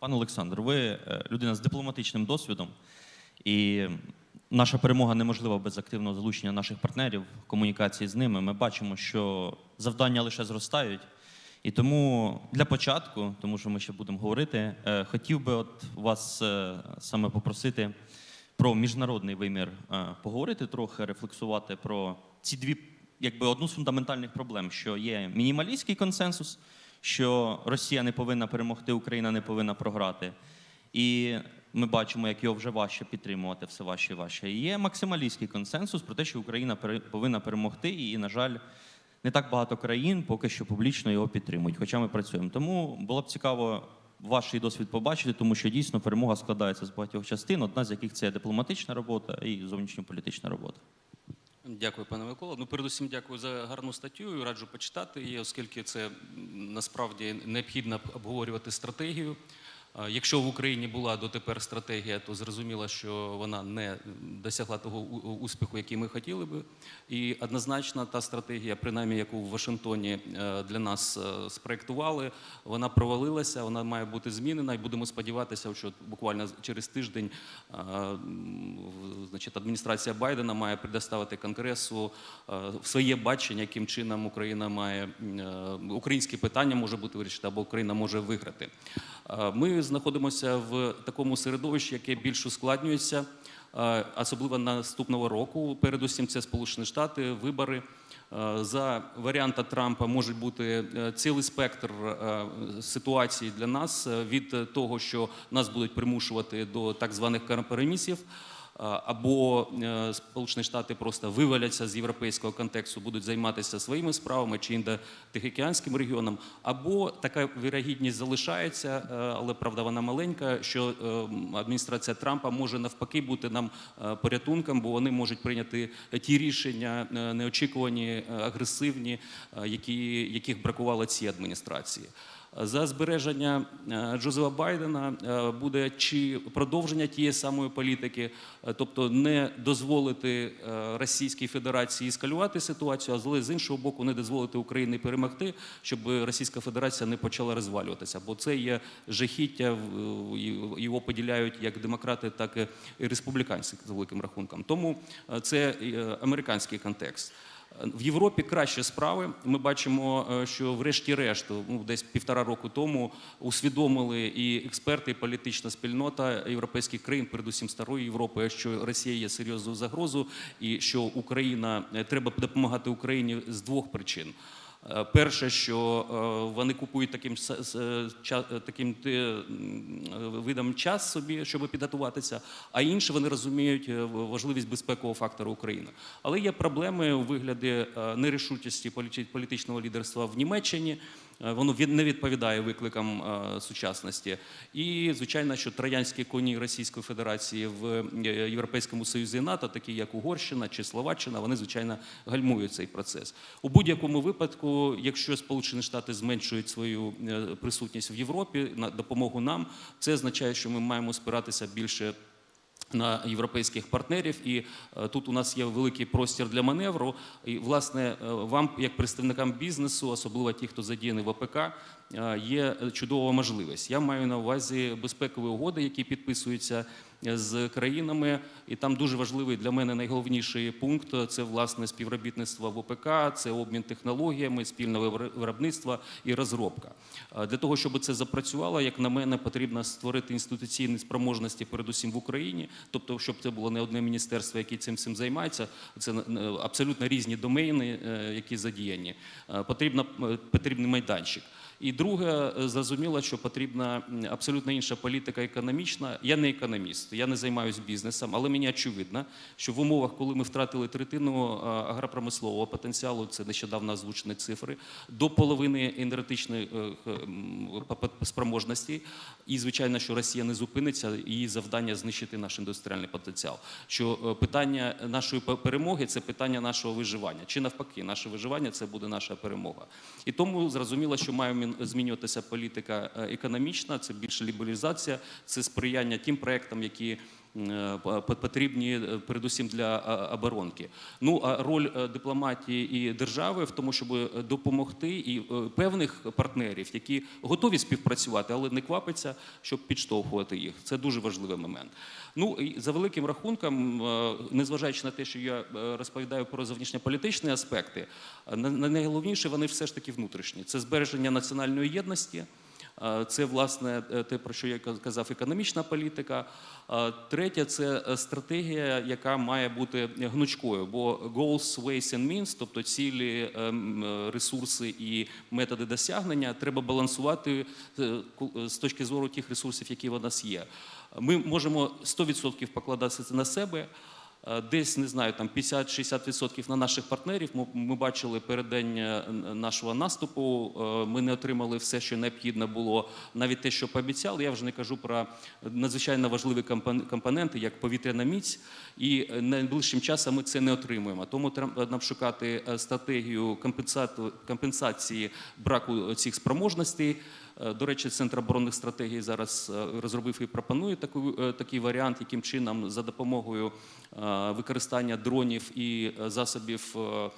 Пане Олександр, ви е, людина з дипломатичним досвідом, і наша перемога неможлива без активного залучення наших партнерів, комунікації з ними. Ми бачимо, що завдання лише зростають. І тому для початку, тому що ми ще будемо говорити, е, хотів би от вас е, саме попросити про міжнародний вимір поговорити трохи, рефлексувати про ці дві, якби одну з фундаментальних проблем, що є мінімалістський консенсус, що Росія не повинна перемогти, Україна не повинна програти. І ми бачимо, як його вже важче підтримувати, все важче і важче. І є максималістський консенсус про те, що Україна повинна перемогти, і, на жаль, не так багато країн поки що публічно його підтримують, хоча ми працюємо. Тому було б цікаво ваш досвід побачити, тому що дійсно перемога складається з багатьох частин, одна з яких це дипломатична робота і зовнішньополітична робота. Дякую, пане Микола. Ну, передусім, дякую за гарну статтю. Раджу почитати її, оскільки це насправді необхідно обговорювати стратегію. Якщо в Україні була дотепер стратегія, то зрозуміло, що вона не досягла того успіху, який ми хотіли би. І однозначно та стратегія, принаймні яку в Вашингтоні е, для нас е, спроектували, вона провалилася, вона має бути змінена, і будемо сподіватися, що буквально через тиждень е, значить, адміністрація Байдена має предоставити Конгресу своє бачення, яким чином Україна має українське питання може бути вирішено, або Україна може виграти. Е, Ми знаходимося в такому середовищі, яке більш ускладнюється, е, особливо наступного року. Передусім, це Сполучені Штати, вибори. Е, За варіанта Трампа може бути цілий спектр ситуацій для нас від того, що нас будуть примушувати до так званих компромісів. Або е, Сполучені Штати просто виваляться з європейського контексту, будуть займатися своїми справами чи індо-тихоокеанським регіоном, або така вірогідність залишається, е, але правда вона маленька, що е, адміністрація Трампа може навпаки бути нам порятунком, бо вони можуть прийняти ті рішення неочікувані, агресивні, які, яких бракувало цій адміністрації. За збереження е, Джозефа Байдена е, буде чи продовження тієї самої політики, е, тобто не дозволити Російській Федерації ескалювати ситуацію, але з іншого боку, не дозволити Україні перемогти, щоб Російська Федерація не почала розвалюватися. Бо це є жахіття, його поділяють як демократи, так і республіканці за великим рахунком. Тому це американський контекст. В Європі краще справи. Ми бачимо, е, що врешті-решт, ну десь півтора року тому усвідомили і експерти, і політична спільнота європейських країн, передусім старої Європи, що Росія є серйозною загрозою, і що Україна е, треба допомагати Україні з двох причин. Е, Перше, що е, вони купують таким таким е, видом час собі, щоб підготуватися. А інше вони розуміють важливість безпекового фактору України. Але є проблеми у вигляді нерішучості політичного лідерства в Німеччині. Воно не відповідає викликам сучасності. І звичайно, що троянські коні Російської Федерації в Європейському Союзі і НАТО, такі як Угорщина чи Словаччина, вони звичайно гальмують цей процес. У будь-якому випадку, якщо Сполучені Штати зменшують свою е, присутність в Європі на допомогу нам, це означає, що ми маємо спиратися більше на європейських партнерів, і е, тут у нас є великий простір для маневру. І власне е, вам, як представникам бізнесу, особливо ті, хто задіяний в ОПК, є чудова можливість. Я маю на увазі безпекові угоди, які підписуються з країнами, і там дуже важливий для мене найголовніший пункт це власне співробітництво в ОПК, це обмін технологіями, спільне виробництво і розробка. Для того, щоб це запрацювало, як на мене, потрібно створити інституційні спроможності, передусім в Україні, тобто, щоб це було не одне міністерство, яке цим всім займається. Це е, абсолютно різні домени, е, які задіяні. Е, Потрібно потрібний майданчик. І друге, е, зрозуміло, що потрібна абсолютно інша політика економічна. Я не економіст, я не займаюся бізнесом, але мені очевидно, що в умовах, коли ми втратили третину е, агропромислового потенціалу, це нещодавно озвучені цифри, до половини енергетичної е, спроможності, і звичайно, що Росія не зупиниться, її завдання знищити наш індустріальний потенціал. Що питання нашої перемоги це питання нашого виживання, чи навпаки, наше виживання це буде наша перемога. І тому зрозуміло, що має мін- змінюватися політика е, економічна, це більше лібералізація, це сприяння тим проектам, які потрібні е, передусім для е, оборонки. Ну а роль е, дипломатії і держави в тому, щоб е, допомогти і е, певних партнерів, які готові співпрацювати, але не квапиться, щоб підштовхувати їх. Це дуже важливий момент. Ну і за великим рахунком, е, незважаючи на те, що я е, розповідаю про зовнішньополітичні аспекти, е, на- на- найголовніше вони все ж таки внутрішні. Це збереження національної єдності. Е, Це власне е, те, про що я казав, економічна політика. Е, Третє це стратегія, яка має бути гнучкою. Бо goals, ways and means, тобто цілі, ресурси і методи досягнення, треба балансувати з точки зору тих ресурсів, які в нас є. Ми можемо 100% покладатися на себе. Е, Десь не знаю, там 50-60% на наших партнерів. Ми, ми бачили переддень е, нашого наступу. е, Ми не отримали все, що необхідно було, навіть те, що пообіцяли. Я вже не кажу про надзвичайно важливі компон- компоненти, як повітряна міць, і найближчим часом ми це не отримуємо. Тому треба нам шукати стратегію компенсації браку цих спроможностей. До речі, Центр оборонних стратегій зараз розробив і пропонує таку, е, такий варіант, яким чином за допомогою використання дронів і е, засобів е,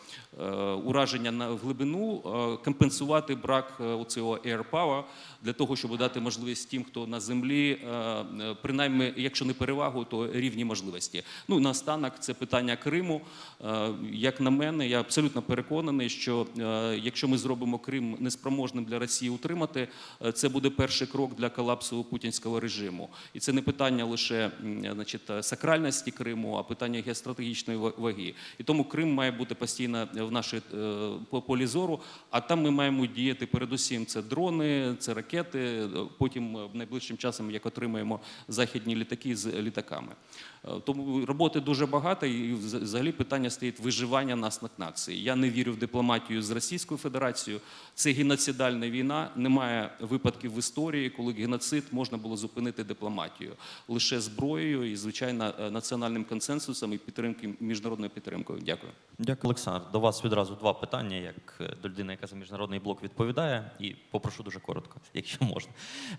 е, ураження на глибину е, компенсувати брак е, цього air power для того, щоб дати можливість тим, хто на землі, е, е, принаймні, якщо не перевагу, то рівні можливості. Ну наостанок це питання Криму. Е, Як на мене, я абсолютно переконаний, що е, якщо ми зробимо Крим неспроможним для Росії утримати, е, це буде перший крок для колапсу путінського режиму. І це не питання лише значить, е, сакральності Криму, а питання геостратегічної ва- ваги. І тому Крим має бути постійно в нашій е, полі зору. А там ми маємо діяти передусім. Це дрони, це ракети. е, Потім е, найближчим часом, як отримаємо західні літаки з літаками. Е, Тому роботи дуже багато, і взагалі питання стоїть виживання нас нації. Я не вірю в дипломатію з Російською Федерацією. Це геноцидальна війна. Немає випадків в історії, коли геноцид можна було зупинити дипломатією лише зброєю і звичайно е, національним консенсусом і підтримки міжнародною підтримкою. Дякую. Дякую, Олександр. До вас відразу два питання, як е, до людини, яка за міжнародний блок відповідає, і попрошу дуже коротко, якщо можна.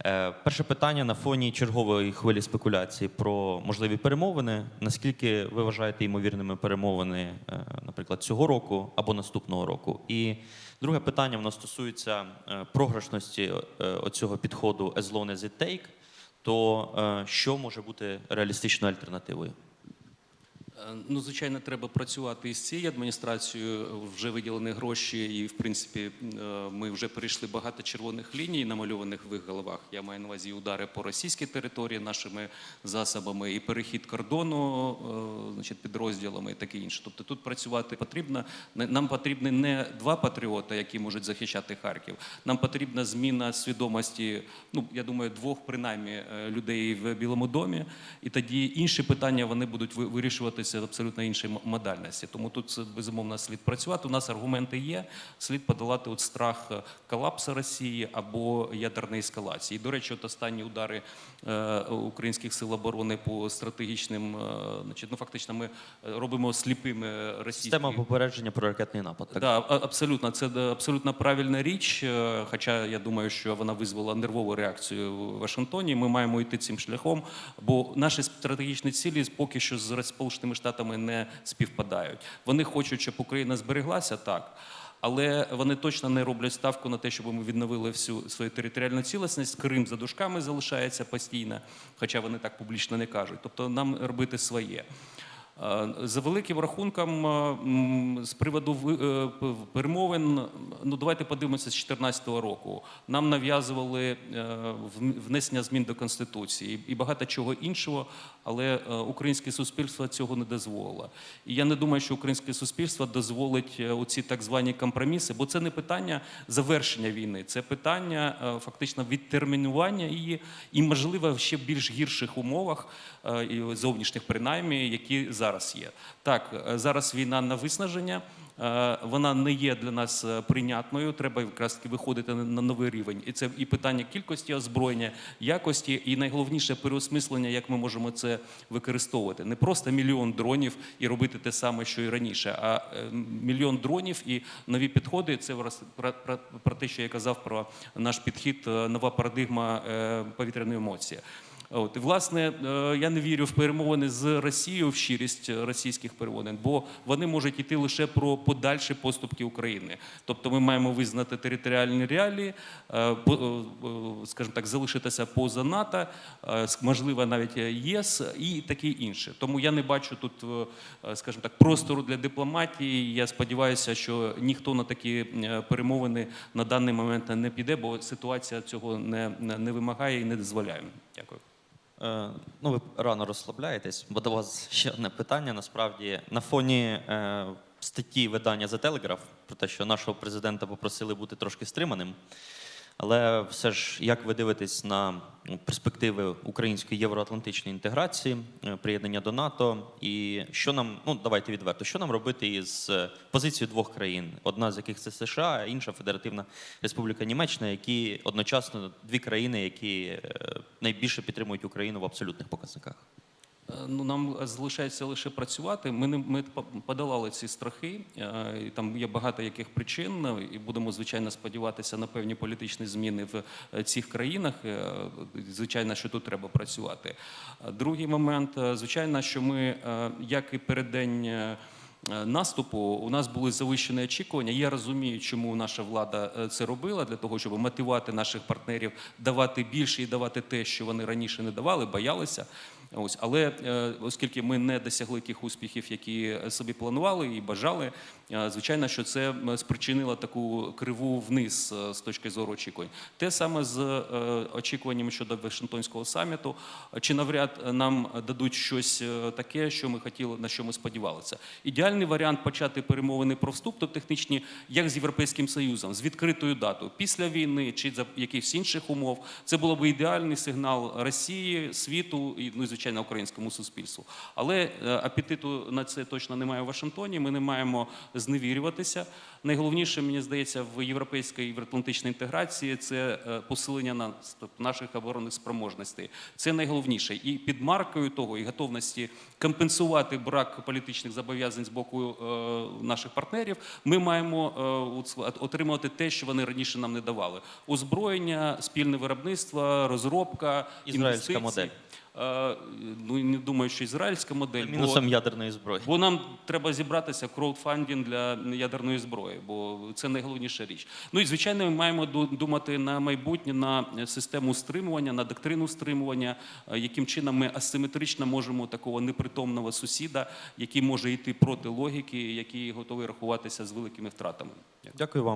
Е, перше питання на фоні чергової хвилі спекуляцій про можливі перемовини. Наскільки ви вважаєте ймовірними перемовини, е, наприклад, цього року або наступного року? І друге питання воно стосується програшності е, оцього підходу as long as it take, то що може бути реалістичною альтернативою? Е, Ну, звичайно, треба працювати із цією адміністрацією. Вже виділені гроші, і в принципі е, ми вже перейшли багато червоних ліній, намальованих в їх головах. Я маю на увазі удари по російській території нашими засобами, і перехід кордону, е, значить, підрозділами і таке інше. Тобто тут працювати потрібно. Нам потрібні не два патріота, які можуть захищати Харків. Нам потрібна зміна свідомості. Ну я думаю, двох принаймні людей в Білому домі, і тоді інші питання вони будуть ви- в абсолютно іншій модальності. Тому тут безумовно слід працювати. У нас аргументи є. Слід подолати от страх е, колапсу Росії або ядерної ескалації. І, до речі, от останні удари е, українських сил оборони по стратегічним, е, значить, ну фактично, ми робимо сліпими російські Система попередження про ракетний напад. Так? Да, абсолютно, це абсолютно правильна річ. Хоча я думаю, що вона визвала нервову реакцію в Вашингтоні. Ми маємо йти цим шляхом, бо наші стратегічні цілі поки що з Сполученими Штатами не співпадають. Вони хочуть, щоб Україна збереглася так. Але вони точно не роблять ставку на те, щоб ми відновили всю свою територіальну цілісність. Крим за дужками залишається постійно, хоча вони так публічно не кажуть. Тобто нам робити своє. Е, За великим рахунком, е, з приводу е, перемовин, ну давайте подивимося з 2014 року. Нам нав'язували внесення змін до конституції і багато чого іншого, але українське суспільство цього не дозволило. І я не думаю, що українське суспільство дозволить оці так звані компроміси, бо це не питання завершення війни, це питання фактично відтермінування її і, можливо, в ще більш гірших умовах, зовнішніх принаймні, які зараз є. Так, е, зараз війна на виснаження. е, Вона не є для нас е, прийнятною. Треба якраз виходити на- новий рівень. І це і питання кількості озброєння, якості, і найголовніше переосмислення, як ми можемо це використовувати. Не просто мільйон дронів і робити те саме, що і раніше, а мільйон дронів і нові підходи. Це враз- про, про, про те, що я казав про наш підхід, нова парадигма повітряної емоції. От і власне е, я не вірю в перемовини з Росією в щирість російських перемовин, бо вони можуть йти лише про подальші поступки України. Тобто, ми маємо визнати територіальні реалії, е, е, скажімо так, залишитися поза НАТО, можливо, навіть ЄС і таке інше. Тому я не бачу тут, скажімо так, простору для дипломатії. Я сподіваюся, що ніхто на такі перемовини на даний момент не піде, бо ситуація цього не не вимагає і не дозволяє. Дякую. Е, Ну, ви рано розслабляєтесь, бо до вас ще одне питання. Насправді, на фоні е, статті видання за телеграф про те, що нашого президента попросили бути трошки стриманим. Але все ж, як ви дивитесь на ну, перспективи української євроатлантичної інтеграції, е, приєднання до НАТО, і що нам, ну давайте відверто, що нам робити із е, позицією двох країн, одна з яких це США, а інша Федеративна Республіка Німеччина, які одночасно дві країни, які е, найбільше підтримують Україну в абсолютних показниках. Е, Ну, нам залишається лише працювати. Ми не ми подолали ці страхи. е, І там є багато яких причин, е, і будемо звичайно сподіватися на певні політичні зміни в цих країнах. Звичайно, що тут треба працювати. Другий момент, звичайно, що ми, як і перед день. е, Наступу у нас були завищені очікування. Я розумію, чому наша влада е, це робила для того, щоб мотивувати наших партнерів давати більше і давати те, що вони раніше не давали, боялися. Ось, але е, оскільки ми не досягли тих успіхів, які собі планували і бажали, е, звичайно, що це спричинило таку криву вниз е, з точки зору очікувань. Те саме з е, очікуваннями щодо Вашингтонського саміту. Чи навряд нам дадуть щось е, таке, що ми хотіли, на що ми сподівалися? Ідеальний варіант почати перемовини про вступ, то технічні, як з Європейським Союзом, з відкритою датою після війни чи за якихось інших умов. Це було б ідеальний сигнал Росії, світу і ну, звичайно українському суспільству. Але е, апетиту на це точно немає в Вашингтоні. Ми не маємо зневірюватися. Найголовніше, мені здається, в європейській євроатлантичній інтеграції це е, посилення наших оборонних спроможностей. Це найголовніше. І під маркою того і готовності компенсувати брак політичних зобов'язань з боку е, наших партнерів. Ми маємо е, отримувати те, що вони раніше нам не давали: озброєння, спільне виробництво, розробка, інвестиції. модель. Е, Ну і не думаю, що ізраїльська модель. бо- ядерної зброї. Бо нам треба зібратися в краудфандинг для ядерної зброї, бо це найголовніша річ. Ну і звичайно, ми маємо думати на майбутнє, на систему стримування, на доктрину стримування, е, яким чином ми асиметрично можемо такого непритомного сусіда, який може йти проти логіки, який готовий рахуватися з великими втратами. Дякую вам.